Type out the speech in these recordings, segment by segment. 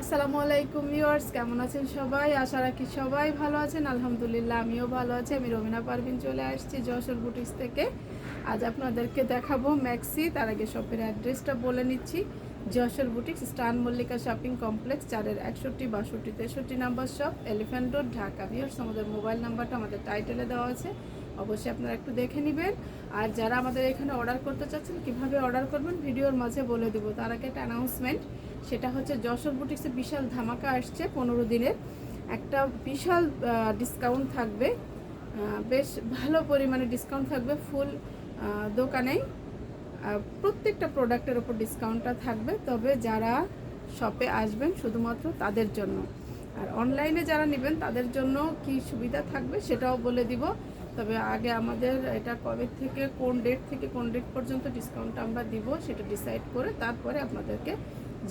আসসালামু আলাইকুম ভিউয়ার্স, কেমন আছেন সবাই? আশা রাখি সবাই ভালো আছেন। আলহামদুলিল্লাহ, আমিও ভালো আছি। আমি রবিনা পারভিন চলে আসছি যশোর বুটিক্স থেকে। আজ আপনাদেরকে দেখাবো ম্যাক্সি তার আগে শপের অ্যাড্রেসটা বলে নিচ্ছি। যশোর বুটিক্স স্টান মল্লিকা শপিং কমপ্লেক্স চারের একষট্টি, বাষট্টি, তেষট্টি number shop elephant road Dhaka. Viewers, আমাদের মোবাইল নাম্বারটা আমাদের টাইটেলে দেওয়া আছে। অবশ্যই আপনারা একটু দেখে নেবেন। আর যারা আমাদের এখানে অর্ডার করতে চাচ্ছেন, কীভাবে অর্ডার করবেন ভিডিওর মাঝে বলে দিব। তার আগে একটা অ্যানাউন্সমেন্ট সেটা হচ্ছে যশোর বুটিক্সে বিশাল ধামাকা আসছে পনেরো দিনের। একটা বিশাল ডিসকাউন্ট থাকবে। বেশ ভালো পরিমাণে ডিসকাউন্ট থাকবে ফুল দোকানেই। প্রত্যেকটা প্রোডাক্টের ওপর ডিসকাউন্টটা থাকবে। তবে যারা শপে আসবেন, শুধুমাত্র তাদের জন্য। আর অনলাইনে যারা নেবেন, তাদের জন্য কি সুবিধা থাকবে সেটাও বলে দিব। তবে আগে আমাদের এটা কবে থেকে, কোন ডেট থেকে, কোন ডেট পর্যন্ত ডিসকাউন্ট আমরা দিব সেটা ডিসাইড করে তারপরে আপনাদেরকে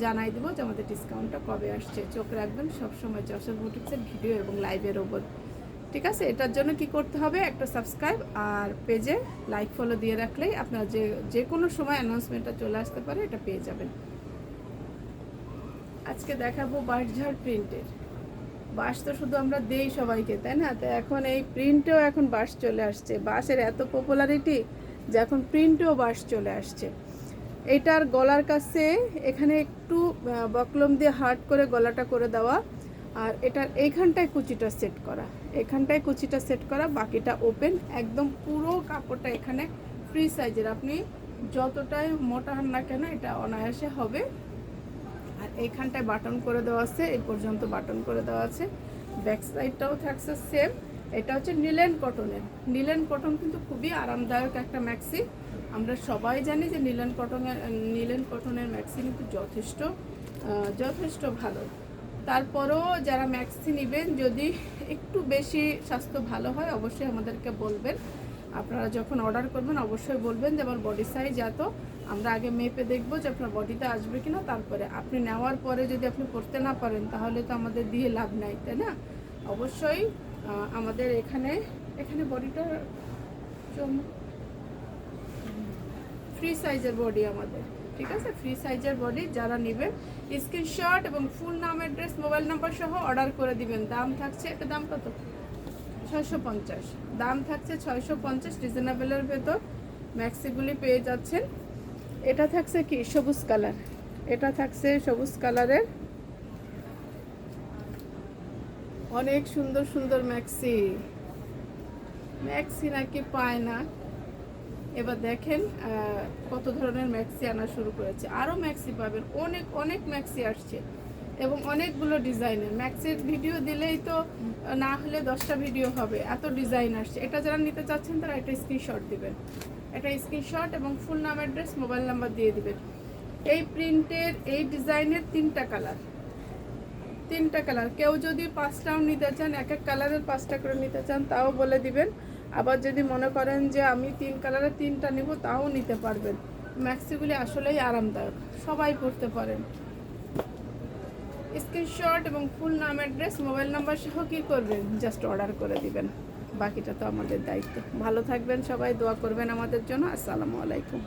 জানাই দেবো যে আমাদের ডিসকাউন্টটা কবে আসছে। চোখ রাখবেন, সবসময় যশোর বুটিক্সের ভিডিও এবং লাইভের ওপর। ঠিক আছে? এটার জন্য কি করতে হবে? একটা সাবস্ক্রাইব আর পেজে লাইক ফলো দিয়ে রাখলেই আপনার যে যে কোনো সময় অ্যানাউন্সমেন্টটা চলে আসতে পারে, এটা পেয়ে যাবেন। আজকে দেখাবো বাঁশঝাড় প্রিন্টের বাঁশ তো শুধু আমরা দেই সবাইকে, তাই না? তো এখন এই প্রিন্টেও এখন বাঁশ চলে আসছে। বাঁশের এত পপুলারিটি যে এখন প্রিন্টেও বাঁশ চলে আসছে। এটার গলার কাছে এখানে একটু বকলম দিয়ে হার্ড করে গলাটা করে দেওয়া। আর এটার এইখানটায় কুচিটা সেট করা। এখানটায় কুচিটা সেট করা, বাকিটা ওপেন একদম পুরো কাপড়টা এখানে ফ্রি সাইজের আপনি যতটাই মোটা হন না কেন, এটা অনায়াসে হবে। আর এইখানটায় বাটন করে দেওয়া আছে, এই পর্যন্ত বাটন করে দেওয়া আছে। ব্যাক সাইডটাও থাকছে সেম এটা হচ্ছে নীলেন কটনের। নীলেন কটন কিন্তু খুবই আরামদায়ক একটা ম্যাক্সি আমরা সবাই জানি যে নীলেন কটনের নীলেন কটনের ম্যাক্সি কিন্তু যথেষ্ট যথেষ্ট ভালো। তারপরেও যারা ম্যাক্সি নেবেন, যদি একটু বেশি স্বাস্থ্য ভালো হয়, অবশ্যই আমাদেরকে বলবেন। আপনারা যখন অর্ডার করবেন, অবশ্যই বলবেন যে আমার বডি সাইজ এত। আমরা আগে মেপে দেখব যে আপনার বডিতে আসবে কি না তারপরে আপনি নেওয়ার পরে যদি আপনি পড়তে না পারেন, তাহলে তো আমাদের দিয়ে লাভ নাই, তাই না? অবশ্যই আমাদের এখানে এখানে বডিটা ফ্রি সাইজের বডি আমাদের, ঠিক আছে? ফ্রি সাইজের বডি যারা নেবেন স্ক্রিনশট এবং ফুল নাম অ্যাড্রেস মোবাইল নাম্বার সহ অর্ডার করে দিবেন। দাম থাকছে এটা দাম কত? ছয়শো পঞ্চাশ। দাম থাকছে ছয়শো পঞ্চাশ রিজনেবলের ভেতর। ম্যাক্সিগুলি পেয়ে যাচ্ছেন। এটা থাকছে কি? সবুজ কালার এটা থাকছে সবুজ কালারের অনেক সুন্দর সুন্দর ম্যাক্সি ম্যাক্সি নাকি পায় না। এবার দেখেন কত ধরনের ম্যাক্সি আনা শুরু করেছে। আরও ম্যাক্সি পাবেন। অনেক অনেক ম্যাক্সি আসছে। এবং অনেকগুলো ডিজাইনের। ম্যাক্সির ভিডিও দিলেই তো না হলে দশটা ভিডিও হবে। এত ডিজাইন আসছে। এটা যারা নিতে চাচ্ছেন তারা একটা স্ক্রিনশট দিবেন। একটা স্ক্রিনশট এবং ফুল নাম অ্যাড্রেস মোবাইল নাম্বার দিয়ে দিবেন। এই প্রিন্টের এই ডিজাইনের তিনটা কালার। তিনটা কালার। কেউ যদি পাঁচটাও নিতে চান এক এক কালারের পাঁচটা করে নিতে চান তাও বলে দিবেন। আবার যদি মনে করেন যে আমি তিন কালারের তিনটা নিব তাও নিতে পারবেন। ম্যাক্সিগুলি আসলেই আরামদায়ক। সবাই পড়তে পারেন। স্ক্রিনশট এবং ফুল নাম অ্যাড্রেস মোবাইল নাম্বার সহ কী করবেন? জাস্ট অর্ডার করে দিবেন। বাকিটা তো আমাদের দায়িত্ব। ভালো থাকবেন সবাই, দোয়া করবেন আমাদের জন্য। আসসালামু আলাইকুম।